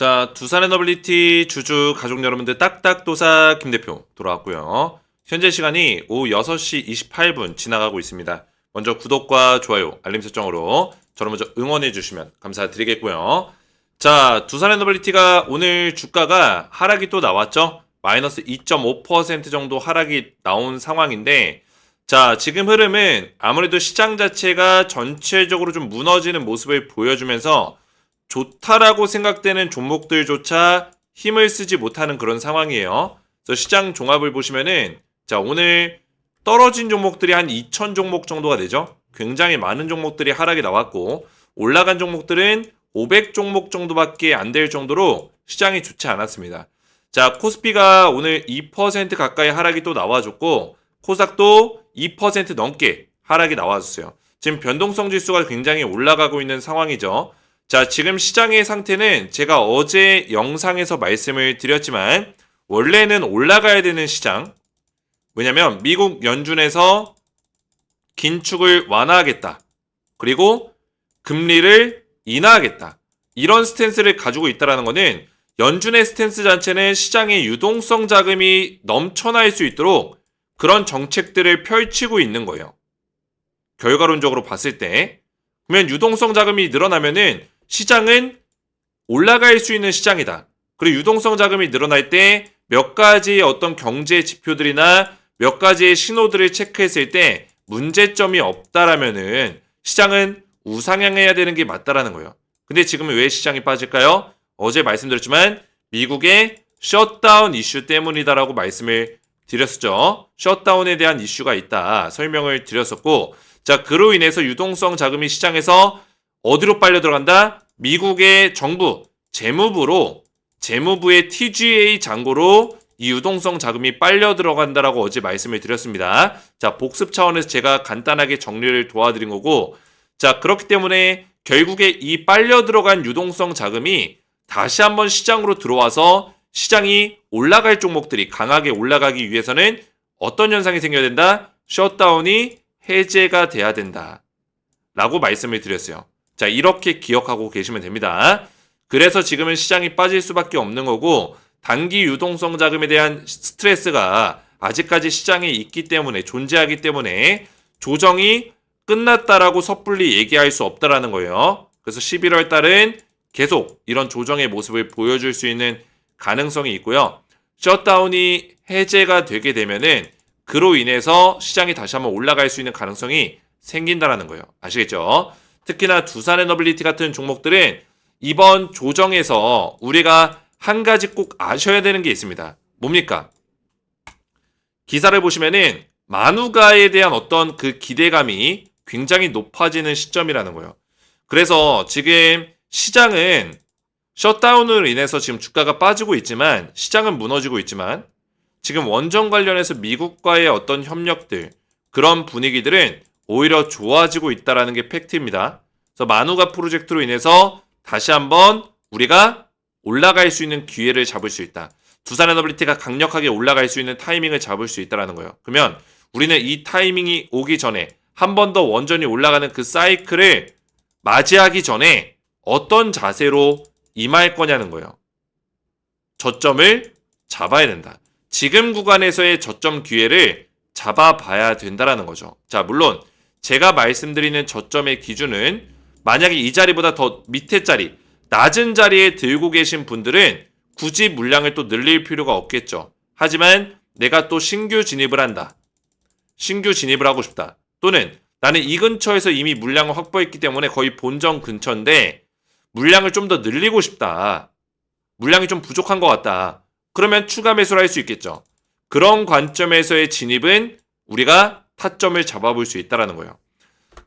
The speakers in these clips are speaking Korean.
자, 두산 에너빌리티 주주 가족 여러분들 딱딱도사 김 대표 돌아왔고요. 현재 시간이 오후 6시 28분 지나가고 있습니다. 먼저 구독과 좋아요, 알림 설정으로 저를 먼저 응원해 주시면 감사드리겠고요. 자, 두산 에너빌리티가 오늘 주가가 하락이 또 나왔죠? 마이너스 2.5% 정도 하락이 나온 상황인데 자, 지금 흐름은 아무래도 시장 자체가 전체적으로 좀 무너지는 모습을 보여주면서 좋다라고 생각되는 종목들조차 힘을 쓰지 못하는 그런 상황이에요. 그래서 시장 종합을 보시면은 자, 오늘 떨어진 종목들이 한2,000 종목 정도가 되죠. 굉장히 많은 종목들이 하락이 나왔고 올라간 종목들은 500 종목 정도밖에 안 될 정도로 시장이 좋지 않았습니다. 자, 코스피가 오늘 2% 가까이 하락이 또 나와줬고 코삭도 2% 넘게 하락이 나와줬어요. 지금 변동성 지수가 굉장히 올라가고 있는 상황이죠. 자, 지금 시장의 상태는 제가 어제 영상에서 말씀을 드렸지만 원래는 올라가야 되는 시장. 왜냐면 미국 연준에서 긴축을 완화하겠다. 그리고 금리를 인하하겠다. 이런 스탠스를 가지고 있다라는 것은 연준의 스탠스 자체는 시장의 유동성 자금이 넘쳐날 수 있도록 그런 정책들을 펼치고 있는 거예요. 결과론적으로 봤을 때 그러면 유동성 자금이 늘어나면은 시장은 올라갈 수 있는 시장이다. 그리고 유동성 자금이 늘어날 때 몇 가지의 어떤 경제 지표들이나 몇 가지의 신호들을 체크했을 때 문제점이 없다라면은 시장은 우상향해야 되는 게 맞다라는 거예요. 근데 지금은 왜 시장이 빠질까요? 어제 말씀드렸지만 미국의 셧다운 이슈 때문이다라고 말씀을 드렸었죠. 셧다운에 대한 이슈가 있다 설명을 드렸었고 자 그로 인해서 유동성 자금이 시장에서 어디로 빨려 들어간다? 미국의 정부 재무부로 재무부의 TGA 잔고로 이 유동성 자금이 빨려 들어간다라고 어제 말씀을 드렸습니다. 자 복습 차원에서 제가 간단하게 정리를 도와드린 거고 자 그렇기 때문에 결국에 이 빨려 들어간 유동성 자금이 다시 한번 시장으로 들어와서 시장이 올라갈 종목들이 강하게 올라가기 위해서는 어떤 현상이 생겨야 된다? 셧다운이 해제가 돼야 된다. 라고 말씀을 드렸어요. 자, 이렇게 기억하고 계시면 됩니다. 그래서 지금은 시장이 빠질 수밖에 없는 거고, 단기 유동성 자금에 대한 스트레스가 아직까지 시장에 있기 때문에, 존재하기 때문에 조정이 끝났다라고 섣불리 얘기할 수 없다라는 거예요. 그래서 11월 달은 계속 이런 조정의 모습을 보여줄 수 있는 가능성이 있고요. 셧다운이 해제가 되게 되면은 그로 인해서 시장이 다시 한번 올라갈 수 있는 가능성이 생긴다라는 거예요. 아시겠죠? 특히나 두산 에너빌리티 같은 종목들은 이번 조정에서 우리가 한 가지 꼭 아셔야 되는 게 있습니다. 뭡니까? 기사를 보시면은 만우가에 대한 어떤 그 기대감이 굉장히 높아지는 시점이라는 거예요. 그래서 지금 시장은 셧다운으로 인해서 지금 주가가 빠지고 있지만 시장은 무너지고 있지만 지금 원전 관련해서 미국과의 어떤 협력들 그런 분위기들은 오히려 좋아지고 있다라는 게 팩트입니다. 그래서 마누가 프로젝트로 인해서 다시 한번 우리가 올라갈 수 있는 기회를 잡을 수 있다. 두산 에너빌리티가 강력하게 올라갈 수 있는 타이밍을 잡을 수 있다라는 거예요. 그러면 우리는 이 타이밍이 오기 전에 한 번 더 원전이 올라가는 그 사이클을 맞이하기 전에 어떤 자세로 임할 거냐는 거예요. 저점을 잡아야 된다. 지금 구간에서의 저점 기회를 잡아봐야 된다라는 거죠. 자, 물론 제가 말씀드리는 저점의 기준은 만약에 이 자리보다 더 밑에 자리, 낮은 자리에 들고 계신 분들은 굳이 물량을 또 늘릴 필요가 없겠죠. 하지만 내가 또 신규 진입을 한다. 신규 진입을 하고 싶다. 또는 나는 이 근처에서 이미 물량을 확보했기 때문에 거의 본점 근처인데 물량을 좀 더 늘리고 싶다. 물량이 좀 부족한 것 같다. 그러면 추가 매수를 할 수 있겠죠. 그런 관점에서의 진입은 우리가 타점을 잡아볼 수 있다라는 거예요.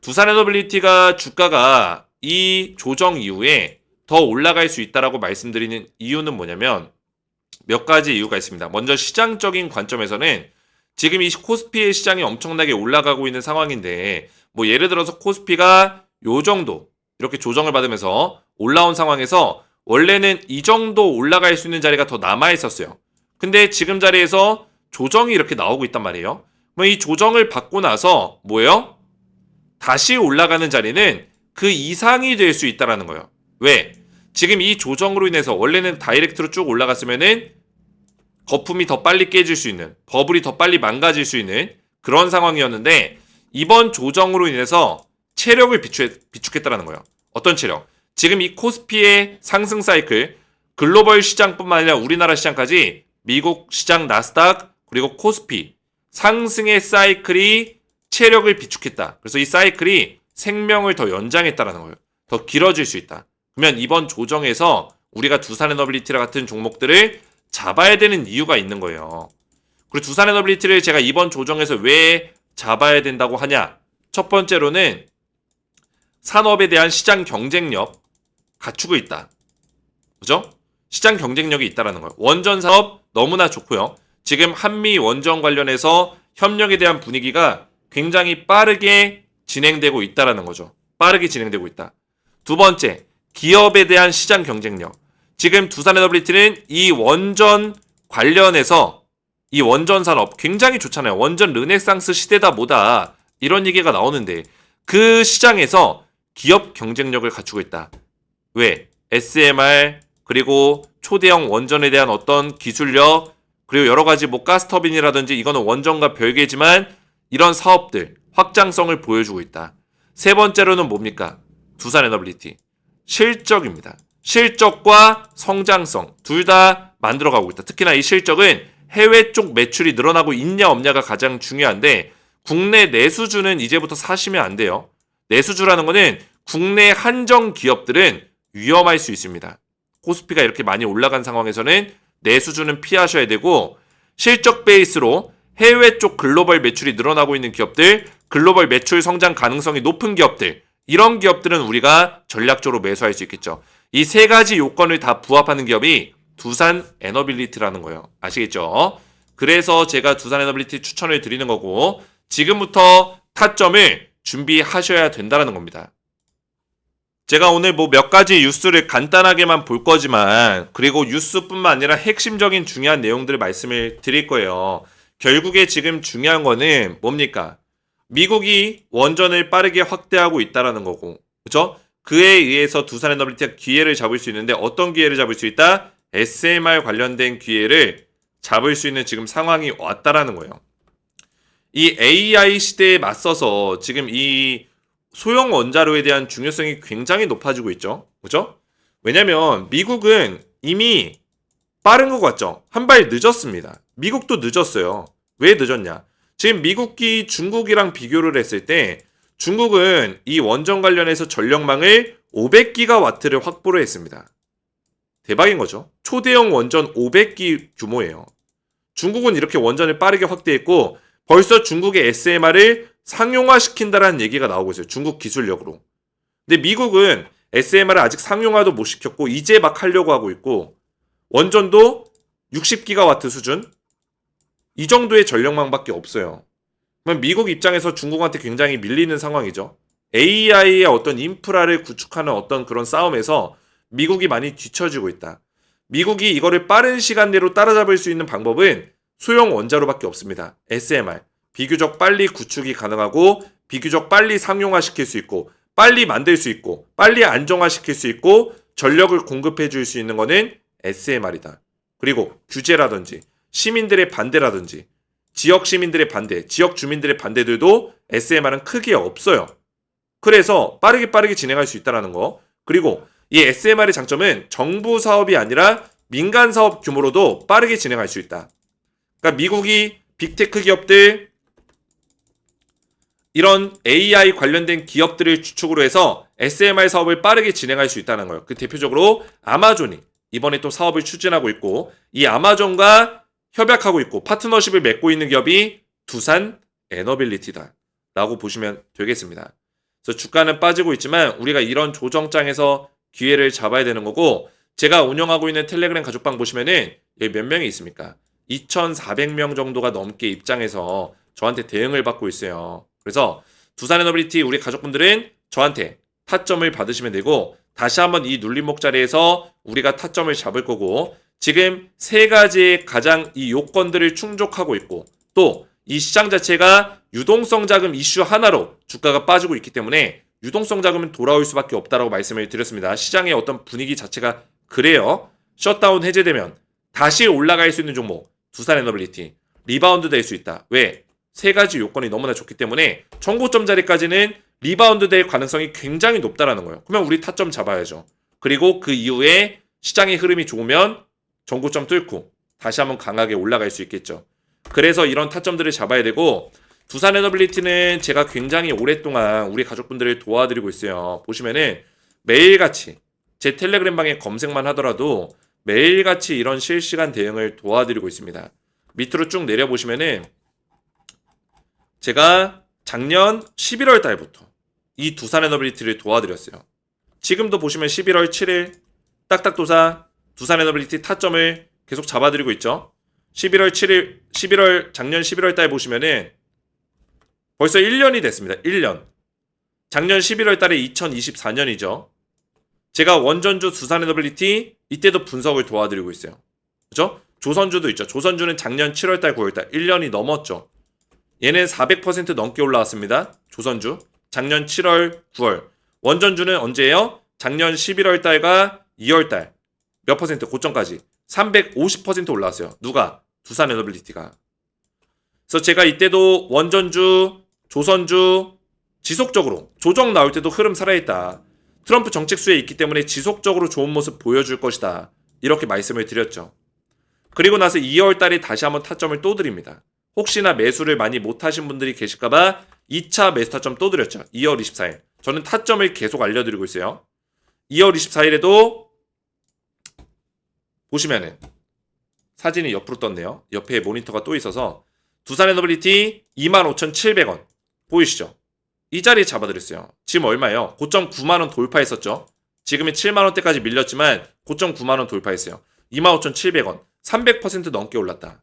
두산 에너빌리티가 주가가 이 조정 이후에 더 올라갈 수 있다라고 말씀드리는 이유는 뭐냐면 몇 가지 이유가 있습니다. 먼저 시장적인 관점에서는 지금 이 코스피의 시장이 엄청나게 올라가고 있는 상황인데 뭐 예를 들어서 코스피가 요 정도 이렇게 조정을 받으면서 올라온 상황에서 원래는 이 정도 올라갈 수 있는 자리가 더 남아 있었어요. 근데 지금 자리에서 조정이 이렇게 나오고 있단 말이에요. 그럼 이 조정을 받고 나서 뭐예요? 다시 올라가는 자리는 그 이상이 될 수 있다라는 거예요. 왜? 지금 이 조정으로 인해서 원래는 다이렉트로 쭉 올라갔으면은 거품이 더 빨리 깨질 수 있는 버블이 더 빨리 망가질 수 있는 그런 상황이었는데 이번 조정으로 인해서 체력을 비축, 비축했다라는 거예요. 어떤 체력? 지금 이 코스피의 상승 사이클 글로벌 시장뿐만 아니라 우리나라 시장까지 미국 시장 나스닥 그리고 코스피 상승의 사이클이 체력을 비축했다. 그래서 이 사이클이 생명을 더 연장했다라는 거예요. 더 길어질 수 있다. 그러면 이번 조정에서 우리가 두산 에너빌리티라 같은 종목들을 잡아야 되는 이유가 있는 거예요. 그리고 두산 에너빌리티를 제가 이번 조정에서 왜 잡아야 된다고 하냐? 첫 번째로는 산업에 대한 시장 경쟁력 갖추고 있다. 그죠? 시장 경쟁력이 있다라는 거예요. 원전 사업 너무나 좋고요. 지금 한미 원전 관련해서 협력에 대한 분위기가 굉장히 빠르게 진행되고 있다라는 거죠. 빠르게 진행되고 있다. 두 번째, 기업에 대한 시장 경쟁력. 지금 두산 에너빌리티는 이 원전 관련해서 이 원전 산업 굉장히 좋잖아요. 원전 르네상스 시대다 뭐다. 이런 얘기가 나오는데 그 시장에서 기업 경쟁력을 갖추고 있다. 왜? SMR 그리고 초대형 원전에 대한 어떤 기술력 그리고 여러 가지 뭐 가스터빈이라든지 이거는 원전과 별개지만 이런 사업들 확장성을 보여주고 있다. 세 번째로는 뭡니까? 두산 에너빌리티 실적입니다. 실적과 성장성 둘 다 만들어가고 있다. 특히나 이 실적은 해외 쪽 매출이 늘어나고 있냐 없냐가 가장 중요한데 국내 내수주는 이제부터 사시면 안 돼요. 내수주라는 거는 국내 한정 기업들은 위험할 수 있습니다. 코스피가 이렇게 많이 올라간 상황에서는 내수주는 피하셔야 되고 실적 베이스로 해외 쪽 글로벌 매출이 늘어나고 있는 기업들, 글로벌 매출 성장 가능성이 높은 기업들, 이런 기업들은 우리가 전략적으로 매수할 수 있겠죠. 이 세 가지 요건을 다 부합하는 기업이 두산 에너빌리티라는 거예요. 아시겠죠? 그래서 제가 두산 에너빌리티 추천을 드리는 거고 지금부터 타점을 준비하셔야 된다는 겁니다. 제가 오늘 뭐 몇 가지 뉴스를 간단하게만 볼 거지만 그리고 뉴스뿐만 아니라 핵심적인 중요한 내용들을 말씀을 드릴 거예요. 결국에 지금 중요한 거는 뭡니까? 미국이 원전을 빠르게 확대하고 있다라는 거고, 그죠? 그에 의해서 두산 에너빌리티가 기회를 잡을 수 있는데 어떤 기회를 잡을 수 있다? SMR 관련된 기회를 잡을 수 있는 지금 상황이 왔다라는 거예요. 이 AI 시대에 맞서서 지금 이 소형 원자로에 대한 중요성이 굉장히 높아지고 있죠. 그죠? 왜냐면 미국은 이미 빠른 것 같죠? 한 발 늦었습니다. 미국도 늦었어요. 왜 늦었냐? 지금 미국이 중국이랑 비교를 했을 때 중국은 이 원전 관련해서 전력망을 500기가와트를 확보를 했습니다. 대박인 거죠. 초대형 원전 500기 규모예요. 중국은 이렇게 원전을 빠르게 확대했고 벌써 중국의 SMR을 상용화시킨다라는 얘기가 나오고 있어요. 중국 기술력으로. 근데 미국은 SMR을 아직 상용화도 못 시켰고 이제 막 하려고 하고 있고 원전도 60기가와트 수준 이 정도의 전력망밖에 없어요. 그러면 미국 입장에서 중국한테 굉장히 밀리는 상황이죠. AI의 어떤 인프라를 구축하는 어떤 그런 싸움에서 미국이 많이 뒤처지고 있다. 미국이 이거를 빠른 시간 내로 따라잡을 수 있는 방법은 소형 원자로밖에 없습니다. SMR. 비교적 빨리 구축이 가능하고 비교적 빨리 상용화 시킬 수 있고 빨리 만들 수 있고 빨리 안정화 시킬 수 있고 전력을 공급해 줄 수 있는 거는 SMR이다. 그리고 규제라든지 시민들의 반대라든지 지역 시민들의 반대, 지역 주민들의 반대들도 SMR은 크게 없어요. 그래서 빠르게 빠르게 진행할 수 있다는 거. 그리고 이 SMR의 장점은 정부 사업이 아니라 민간 사업 규모로도 빠르게 진행할 수 있다. 그러니까 미국이 빅테크 기업들 이런 AI 관련된 기업들을 주축으로 해서 SMR 사업을 빠르게 진행할 수 있다는 거예요. 그 대표적으로 아마존이 이번에 또 사업을 추진하고 있고 이 아마존과 협약하고 있고 파트너십을 맺고 있는 기업이 두산 에너빌리티다. 라고 보시면 되겠습니다. 그래서 주가는 빠지고 있지만 우리가 이런 조정장에서 기회를 잡아야 되는 거고 제가 운영하고 있는 텔레그램 가족방 보시면은 여기 몇 명이 있습니까? 2,400명 정도가 넘게 입장해서 저한테 대응을 받고 있어요. 그래서 두산 에너빌리티 우리 가족분들은 저한테 타점을 받으시면 되고 다시 한번 이 눌림목 자리에서 우리가 타점을 잡을 거고 지금 세 가지의 가장 이 요건들을 충족하고 있고 또 이 시장 자체가 유동성 자금 이슈 하나로 주가가 빠지고 있기 때문에 유동성 자금은 돌아올 수밖에 없다라고 말씀을 드렸습니다. 시장의 어떤 분위기 자체가 그래요. 셧다운 해제되면 다시 올라갈 수 있는 종목 두산 에너빌리티 리바운드 될 수 있다. 왜? 세 가지 요건이 너무나 좋기 때문에 청고점 자리까지는 리바운드 될 가능성이 굉장히 높다라는 거예요. 그러면 우리 타점 잡아야죠. 그리고 그 이후에 시장의 흐름이 좋으면 전고점 뚫고 다시 한번 강하게 올라갈 수 있겠죠. 그래서 이런 타점들을 잡아야 되고 두산 에너빌리티는 제가 굉장히 오랫동안 우리 가족분들을 도와드리고 있어요. 보시면은 매일같이 제 텔레그램 방에 검색만 하더라도 매일같이 이런 실시간 대응을 도와드리고 있습니다. 밑으로 쭉 내려보시면은 제가 작년 11월 달부터 이 두산 에너빌리티를 도와드렸어요. 지금도 보시면 11월 7일 딱딱도사 두산 에너빌리티 타점을 계속 잡아드리고 있죠. 11월 7일, 11월, 작년 11월 달 보시면은 벌써 1년이 됐습니다. 1년. 작년 11월 달에 2024년이죠. 제가 원전주 두산 에너빌리티 이때도 분석을 도와드리고 있어요. 그죠? 조선주도 있죠. 조선주는 작년 7월 달, 9월 달 1년이 넘었죠. 얘는 400% 넘게 올라왔습니다. 조선주. 작년 7월, 9월. 원전주는 언제예요? 작년 11월 달과 2월 달. 몇 퍼센트 고점까지 350% 올라왔어요. 누가? 두산 에너빌리티가. 그래서 제가 이때도 원전주, 조선주 지속적으로 조정 나올 때도 흐름 살아있다. 트럼프 정책 수에 있기 때문에 지속적으로 좋은 모습 보여줄 것이다. 이렇게 말씀을 드렸죠. 그리고 나서 2월 달에 다시 한번 타점을 또 드립니다. 혹시나 매수를 많이 못하신 분들이 계실까봐 2차 매수 타점 또 드렸죠. 2월 24일. 저는 타점을 계속 알려드리고 있어요. 2월 24일에도 보시면은 사진이 옆으로 떴네요. 옆에 모니터가 또 있어서 두산 에너빌리티 25,700원 보이시죠? 이 자리에 잡아드렸어요. 지금 얼마예요? 고점 9만원 돌파했었죠. 지금이 7만원대까지 밀렸지만 고점 9만원 돌파했어요. 25,700원. 300% 넘게 올랐다.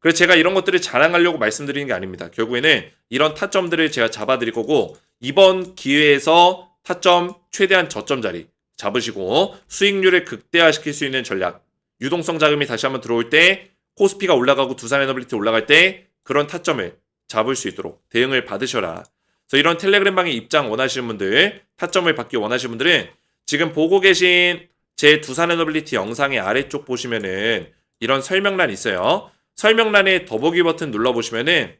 그래서 제가 이런 것들을 자랑하려고 말씀드리는 게 아닙니다. 결국에는 이런 타점들을 제가 잡아드릴 거고 이번 기회에서 타점 최대한 저점 자리 잡으시고 수익률을 극대화시킬 수 있는 전략 유동성 자금이 다시 한번 들어올 때 코스피가 올라가고 두산 에너빌리티 올라갈 때 그런 타점을 잡을 수 있도록 대응을 받으셔라. 그래서 이런 텔레그램 방에 입장 원하시는 분들, 타점을 받기 원하시는 분들은 지금 보고 계신 제 두산 에너빌리티 영상의 아래쪽 보시면은 이런 설명란 있어요. 설명란에 더보기 버튼 눌러보시면은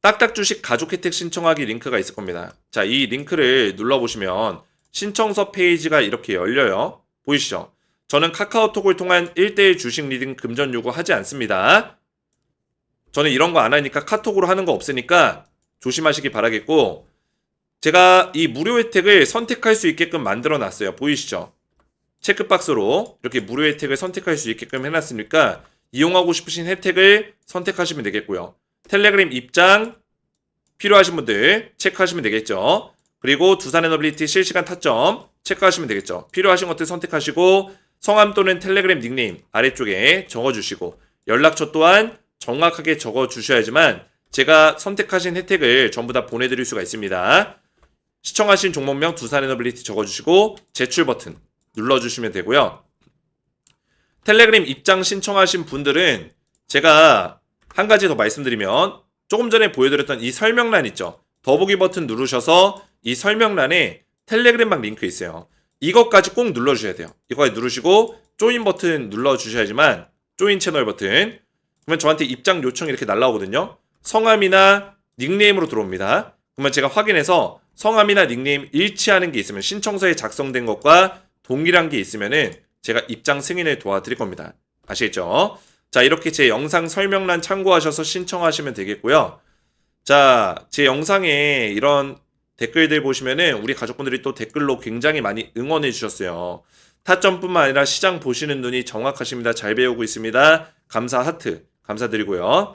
딱딱 주식 가족 혜택 신청하기 링크가 있을 겁니다. 자, 이 링크를 눌러보시면 신청서 페이지가 이렇게 열려요. 보이시죠? 저는 카카오톡을 통한 1대1 주식 리딩 금전 요구 하지 않습니다. 저는 이런 거 안 하니까 카톡으로 하는 거 없으니까 조심하시기 바라겠고 제가 이 무료 혜택을 선택할 수 있게끔 만들어 놨어요. 보이시죠? 체크박스로 이렇게 무료 혜택을 선택할 수 있게끔 해놨으니까 이용하고 싶으신 혜택을 선택하시면 되겠고요. 텔레그램 입장 필요하신 분들 체크하시면 되겠죠. 그리고 두산 에너빌리티 실시간 타점 체크하시면 되겠죠. 필요하신 것들 선택하시고 성함 또는 텔레그램 닉네임 아래쪽에 적어주시고 연락처 또한 정확하게 적어주셔야지만 제가 선택하신 혜택을 전부 다 보내드릴 수가 있습니다. 시청하신 종목명 두산 에너빌리티 적어주시고 제출 버튼 눌러주시면 되고요. 텔레그램 입장 신청하신 분들은 제가 한 가지 더 말씀드리면 조금 전에 보여드렸던 이 설명란 있죠. 더보기 버튼 누르셔서 이 설명란에 텔레그램방 링크 있어요. 이것까지 꼭 눌러주셔야 돼요. 이거까지 누르시고 조인 버튼 눌러주셔야지만 조인 채널 버튼 그러면 저한테 입장 요청이 이렇게 날라오거든요. 성함이나 닉네임으로 들어옵니다. 그러면 제가 확인해서 성함이나 닉네임 일치하는 게 있으면 신청서에 작성된 것과 동일한 게 있으면은 제가 입장 승인을 도와드릴 겁니다. 아시겠죠? 자, 이렇게 제 영상 설명란 참고하셔서 신청하시면 되겠고요. 자, 제 영상에 이런 댓글들 보시면은 우리 가족분들이 또 댓글로 굉장히 많이 응원해 주셨어요. 타점뿐만 아니라 시장 보시는 눈이 정확하십니다. 잘 배우고 있습니다. 감사 하트 감사드리고요.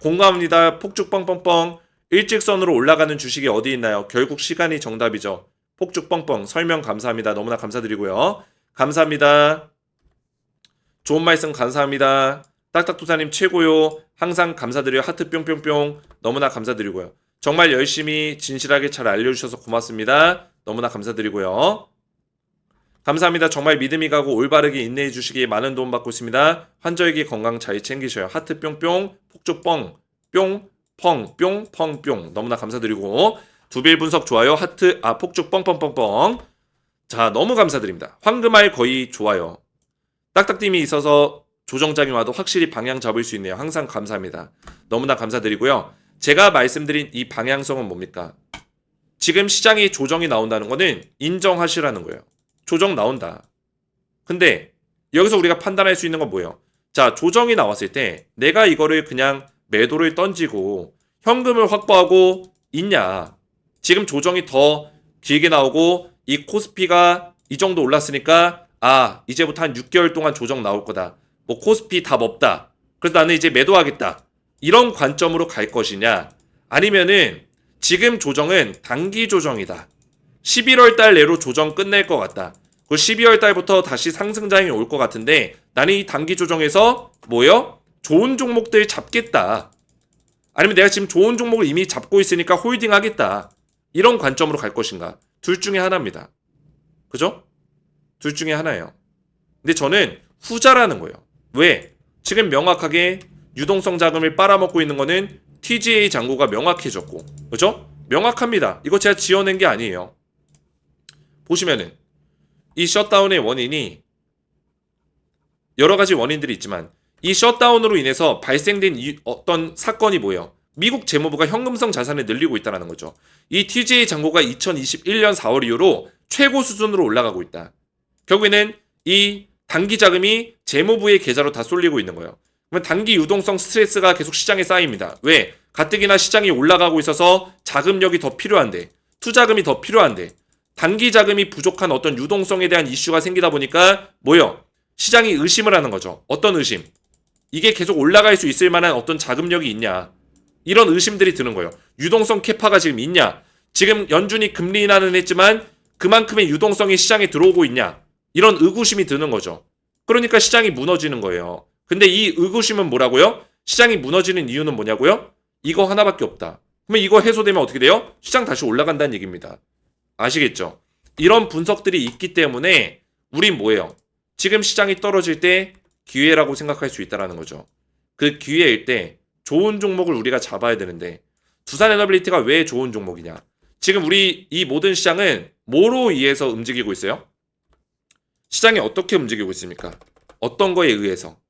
공감합니다. 폭죽 뻥뻥뻥 일직선으로 올라가는 주식이 어디 있나요? 결국 시간이 정답이죠. 폭죽 뻥뻥 설명 감사합니다. 너무나 감사드리고요. 감사합니다. 좋은 말씀 감사합니다. 딱딱투사님 최고요. 항상 감사드려요. 하트 뿅뿅뿅. 너무나 감사드리고요. 정말 열심히 진실하게 잘 알려주셔서 고맙습니다. 너무나 감사드리고요. 감사합니다. 정말 믿음이 가고 올바르게 인내해 주시기에 많은 도움 받고 있습니다. 환저에게 건강 잘 챙기셔요. 하트 뿅뿅, 폭주 뻥, 뿅, 펑, 뿅, 펑, 뿅. 너무나 감사드리고 두빌 분석 좋아요. 하트, 아, 폭죽 뻥뻥뻥뻥. 자, 너무 감사드립니다. 황금알 거의 좋아요. 딱딱팀이 있어서 조정장이 와도 확실히 방향 잡을 수 있네요. 항상 감사합니다. 너무나 감사드리고요. 제가 말씀드린 이 방향성은 뭡니까? 지금 시장이 조정이 나온다는 거는 인정하시라는 거예요. 조정 나온다. 근데 여기서 우리가 판단할 수 있는 건 뭐예요? 자, 조정이 나왔을 때 내가 이거를 그냥 매도를 던지고 현금을 확보하고 있냐? 지금 조정이 더 길게 나오고 이 코스피가 이 정도 올랐으니까 아, 이제부터 한 6개월 동안 조정 나올 거다. 뭐 코스피 답 없다. 그래서 나는 이제 매도하겠다. 이런 관점으로 갈 것이냐? 아니면은 지금 조정은 단기 조정이다. 11월 달 내로 조정 끝낼 것 같다. 그 12월 달부터 다시 상승장이 올 것 같은데 나는 이 단기 조정에서 뭐요? 좋은 종목들 잡겠다. 아니면 내가 지금 좋은 종목을 이미 잡고 있으니까 홀딩 하겠다. 이런 관점으로 갈 것인가? 둘 중에 하나입니다. 그죠? 둘 중에 하나예요. 근데 저는 후자라는 거예요. 왜? 지금 명확하게 유동성 자금을 빨아먹고 있는 거는 TGA 잔고가 명확해졌고, 그죠? 명확합니다. 이거 제가 지어낸 게 아니에요. 보시면은 이 셧다운의 원인이 여러 가지 원인들이 있지만 이 셧다운으로 인해서 발생된 이 어떤 사건이 뭐예요? 미국 재무부가 현금성 자산을 늘리고 있다는 거죠. 이 TGA 잔고가 2021년 4월 이후로 최고 수준으로 올라가고 있다. 결국에는 이 단기 자금이 재무부의 계좌로 다 쏠리고 있는 거예요. 그러면 단기 유동성 스트레스가 계속 시장에 쌓입니다. 왜? 가뜩이나 시장이 올라가고 있어서 자금력이 더 필요한데, 투자금이 더 필요한데, 단기 자금이 부족한 어떤 유동성에 대한 이슈가 생기다 보니까 뭐요? 시장이 의심을 하는 거죠. 어떤 의심? 이게 계속 올라갈 수 있을 만한 어떤 자금력이 있냐? 이런 의심들이 드는 거예요. 유동성 캐파가 지금 있냐? 지금 연준이 금리 인하는 했지만 그만큼의 유동성이 시장에 들어오고 있냐? 이런 의구심이 드는 거죠. 그러니까 시장이 무너지는 거예요. 근데 이 의구심은 뭐라고요? 시장이 무너지는 이유는 뭐냐고요? 이거 하나밖에 없다. 그러면 이거 해소되면 어떻게 돼요? 시장 다시 올라간다는 얘기입니다. 아시겠죠? 이런 분석들이 있기 때문에 우린 뭐예요? 지금 시장이 떨어질 때 기회라고 생각할 수 있다라는 거죠. 그 기회일 때 좋은 종목을 우리가 잡아야 되는데 두산 에너빌리티가 왜 좋은 종목이냐? 지금 우리 이 모든 시장은 뭐로 의해서 움직이고 있어요? 시장이 어떻게 움직이고 있습니까? 어떤 거에 의해서?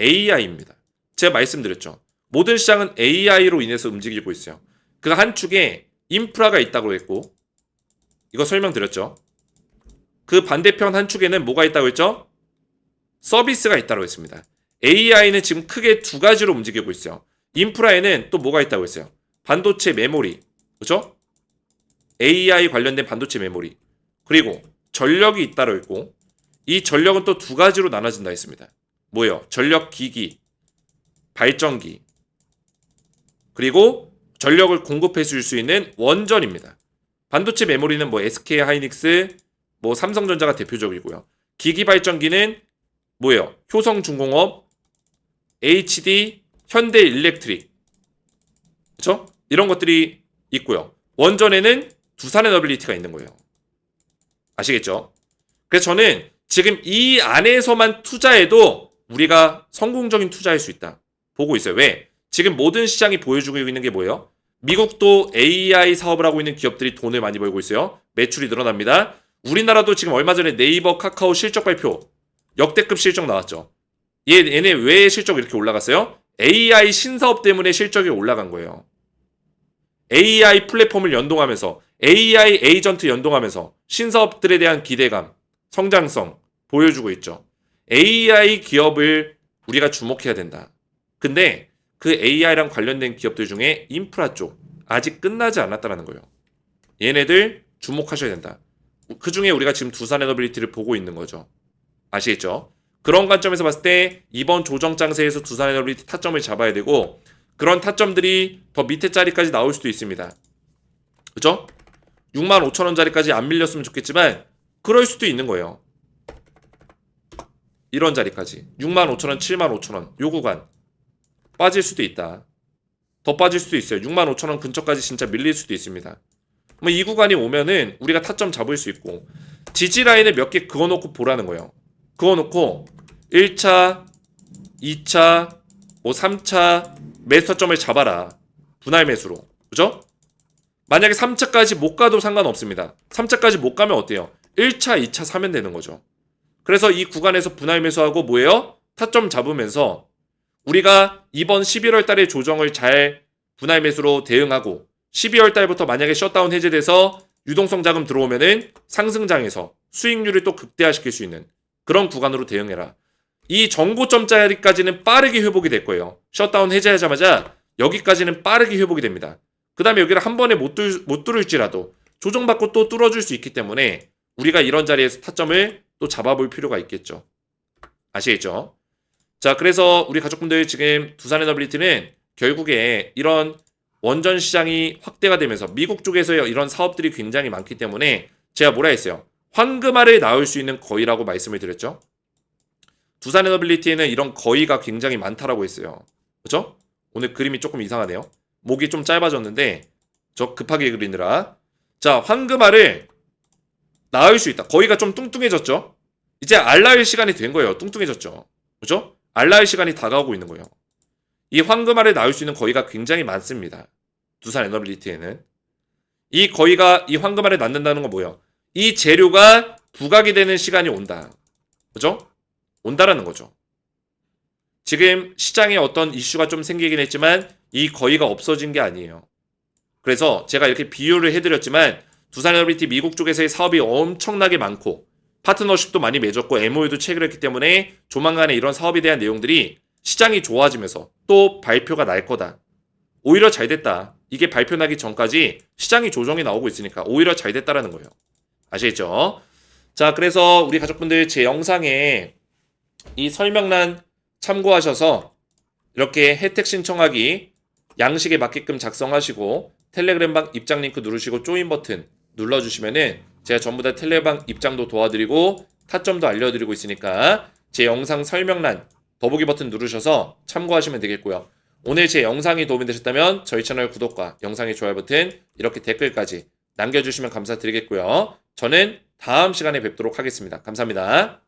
AI입니다. 제가 말씀드렸죠. 모든 시장은 AI로 인해서 움직이고 있어요. 그 한 축에 인프라가 있다고 했고, 이거 설명드렸죠. 그 반대편 한 축에는 뭐가 있다고 했죠? 서비스가 있다고 했습니다. AI는 지금 크게 두 가지로 움직이고 있어요. 인프라에는 또 뭐가 있다고 했어요? 반도체 메모리. 그죠? AI 관련된 반도체 메모리. 그리고 전력이 있다고 했고, 이 전력은 또 두 가지로 나눠진다 했습니다. 뭐요? 전력 기기, 발전기, 그리고 전력을 공급해 줄 수 있는 원전입니다. 반도체 메모리는 뭐 SK 하이닉스, 뭐 삼성전자가 대표적이고요. 기기 발전기는 뭐예요? 효성중공업, HD, 현대 일렉트릭. 그렇죠? 이런 것들이 있고요. 원전에는 두산 에너빌리티가 있는 거예요. 아시겠죠? 그래서 저는 지금 이 안에서만 투자해도 우리가 성공적인 투자할 수 있다. 보고 있어요. 왜? 지금 모든 시장이 보여주고 있는 게 뭐예요? 미국도 AI 사업을 하고 있는 기업들이 돈을 많이 벌고 있어요. 매출이 늘어납니다. 우리나라도 지금 얼마 전에 네이버 카카오 실적 발표 역대급 실적 나왔죠. 얘, 얘네 왜 실적 이렇게 올라갔어요? AI 신사업 때문에 실적이 올라간 거예요. AI 플랫폼을 연동하면서 AI 에이전트 연동하면서 신사업들에 대한 기대감, 성장성 보여주고 있죠. AI 기업을 우리가 주목해야 된다. 근데 그 AI랑 관련된 기업들 중에 인프라 쪽 아직 끝나지 않았다는 거예요. 얘네들 주목하셔야 된다. 그 중에 우리가 지금 두산 에너빌리티를 보고 있는 거죠. 아시겠죠? 그런 관점에서 봤을 때 이번 조정 장세에서 두산 에너빌리티 타점을 잡아야 되고 그런 타점들이 더 밑에 자리까지 나올 수도 있습니다. 그죠? 6만 5천 원짜리까지 안 밀렸으면 좋겠지만 그럴 수도 있는 거예요. 이런 자리까지 6만 5천 원, 7만 5천 원, 요 구간 빠질 수도 있다. 더 빠질 수도 있어요. 6만 5천 원 근처까지 진짜 밀릴 수도 있습니다. 뭐 이 구간이 오면은 우리가 타점 잡을 수 있고 지지 라인을 몇 개 그어놓고 보라는 거예요. 그어놓고 1차, 2차, 뭐 3차 매수점을 잡아라. 분할 매수로. 그죠? 만약에 3차까지 못 가도 상관없습니다. 3차까지 못 가면 어때요? 1차, 2차 사면 되는 거죠. 그래서 이 구간에서 분할 매수하고 뭐예요? 타점 잡으면서 우리가 이번 11월 달에 조정을 잘 분할 매수로 대응하고 12월 달부터 만약에 셧다운 해제돼서 유동성 자금 들어오면은 상승장에서 수익률을 또 극대화시킬 수 있는 그런 구간으로 대응해라. 이 정고점 자리까지는 빠르게 회복이 될 거예요. 셧다운 해제하자마자 여기까지는 빠르게 회복이 됩니다. 그 다음에 여기를 한 번에 못, 뚫, 못 뚫을지라도 조정받고 또 뚫어줄 수 있기 때문에 우리가 이런 자리에서 타점을 또 잡아볼 필요가 있겠죠. 아시겠죠? 자, 그래서 우리 가족분들 지금 두산에너빌리티는 결국에 이런 원전 시장이 확대가 되면서 미국 쪽에서 이런 사업들이 굉장히 많기 때문에 제가 뭐라 했어요? 황금알을 낳을 수 있는 거위라고 말씀을 드렸죠. 두산 에너빌리티에는 이런 거위가 굉장히 많다라고 했어요. 그죠? 오늘 그림이 조금 이상하네요. 목이 좀 짧아졌는데 저 급하게 그리느라 자 황금 알을 낳을 수 있다. 거위가 좀 뚱뚱해졌죠? 이제 알라일 시간이 된 거예요. 뚱뚱해졌죠. 그죠? 알라일 시간이 다가오고 있는 거예요. 이 황금 알을 낳을 수 있는 거위가 굉장히 많습니다. 두산 에너빌리티에는 이 거위가 이 황금 알을 낳는다는 건 뭐예요? 이 재료가 부각이 되는 시간이 온다. 그죠? 온다라는 거죠. 지금 시장에 어떤 이슈가 좀 생기긴 했지만 이 거의가 없어진 게 아니에요. 그래서 제가 이렇게 비유를 해드렸지만 두산에너빌리티 미국 쪽에서의 사업이 엄청나게 많고 파트너십도 많이 맺었고 MOU도 체결했기 때문에 조만간에 이런 사업에 대한 내용들이 시장이 좋아지면서 또 발표가 날 거다. 오히려 잘 됐다. 이게 발표 나기 전까지 시장이 조정이 나오고 있으니까 오히려 잘 됐다라는 거예요. 아시겠죠? 자, 그래서 우리 가족분들 제 영상에 이 설명란 참고하셔서 이렇게 혜택 신청하기 양식에 맞게끔 작성하시고 텔레그램방 입장 링크 누르시고 조인 버튼 눌러주시면은 제가 전부 다 텔레방 입장도 도와드리고 타점도 알려드리고 있으니까 제 영상 설명란 더보기 버튼 누르셔서 참고하시면 되겠고요. 오늘 제 영상이 도움이 되셨다면 저희 채널 구독과 영상의 좋아요 버튼 이렇게 댓글까지 남겨주시면 감사드리겠고요. 저는 다음 시간에 뵙도록 하겠습니다. 감사합니다.